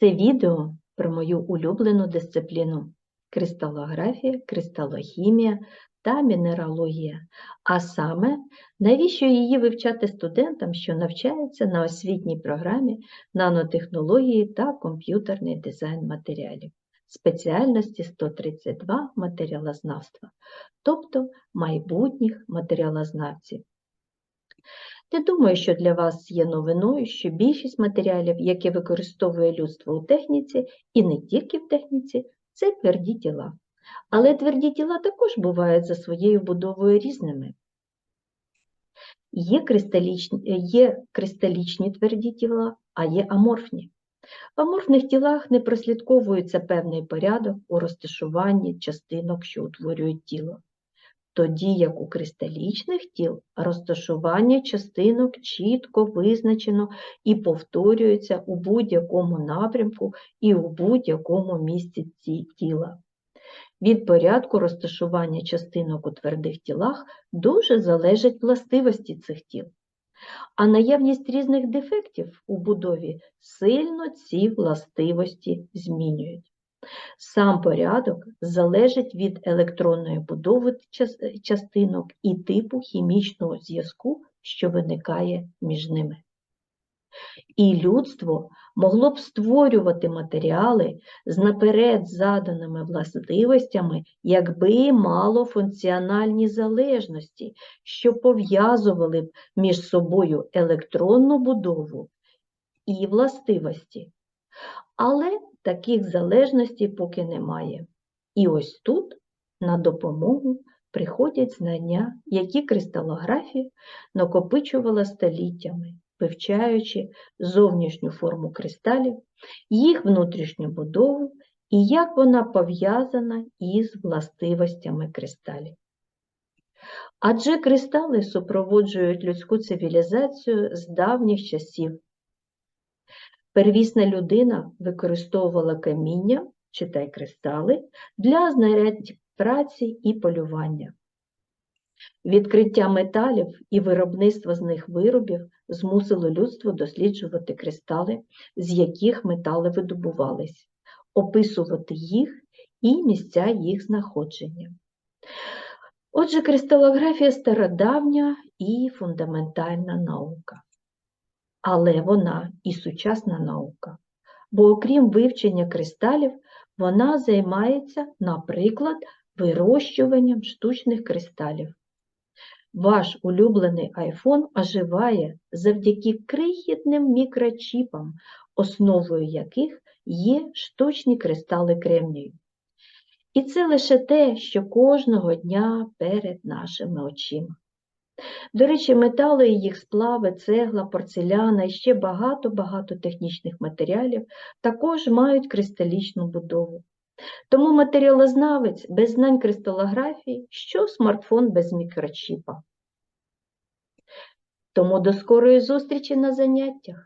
Це відео про мою улюблену дисципліну кристалографія, кристалохімія та мінералогія. А саме, навіщо її вивчати студентам, що навчаються на освітній програмі нанотехнології та комп'ютерний дизайн матеріалів, спеціальності 132 матеріалознавства, тобто майбутніх матеріалознавців. Не думаю, що для вас є новиною, що більшість матеріалів, які використовує людство у техніці, і не тільки в техніці, це тверді тіла. Але тверді тіла також бувають за своєю будовою різними. Є кристалічні, є кристалічні тверді тіла, а є аморфні. В аморфних тілах не прослідковується певний порядок у розташуванні частинок, що утворюють тіло тоді як у кристалічних тіл розташування частинок чітко визначено і повторюється у будь-якому напрямку і у будь-якому місці ці- тіла. Від порядку розташування частинок у твердих тілах дуже залежать властивості цих тіл. А наявність різних дефектів у будові сильно ці властивості змінюють. Сам порядок залежить від електронної будови частинок і типу хімічного зв'язку, що виникає між ними. І людство могло б створювати матеріали з наперед заданими властивостями, якби мало функціональні залежності, що пов'язували б між собою електронну будову і властивості. Але таких залежностей поки немає. І ось тут на допомогу приходять знання, які кристалографія накопичувала століттями, вивчаючи зовнішню форму кристалів, їх внутрішню будову і як вона пов'язана із властивостями кристалів. Адже кристали супроводжують людську цивілізацію з давніх часів. Первісна людина використовувала каміння, читай кристали, для знарядь праці і полювання. Відкриття металів і виробництво з них виробів змусило людство досліджувати кристали, з яких метали видобувались, описувати їх і місця їх знаходження. Отже, кристалографія стародавня і фундаментальна наука але вона і сучасна наука. Бо окрім вивчення кристалів, вона займається, наприклад, вирощуванням штучних кристалів. Ваш улюблений iPhone оживає завдяки крихітним мікрочіпам, основою яких є штучні кристали кремнію. І це лише те, що кожного дня перед нашими очима. До речі, метали, і їх сплави, цегла, порцеляна і ще багато-багато технічних матеріалів також мають кристалічну будову. Тому матеріалознавець без знань кристалографії, що смартфон без мікрочіпа. Тому до скорої зустрічі на заняттях.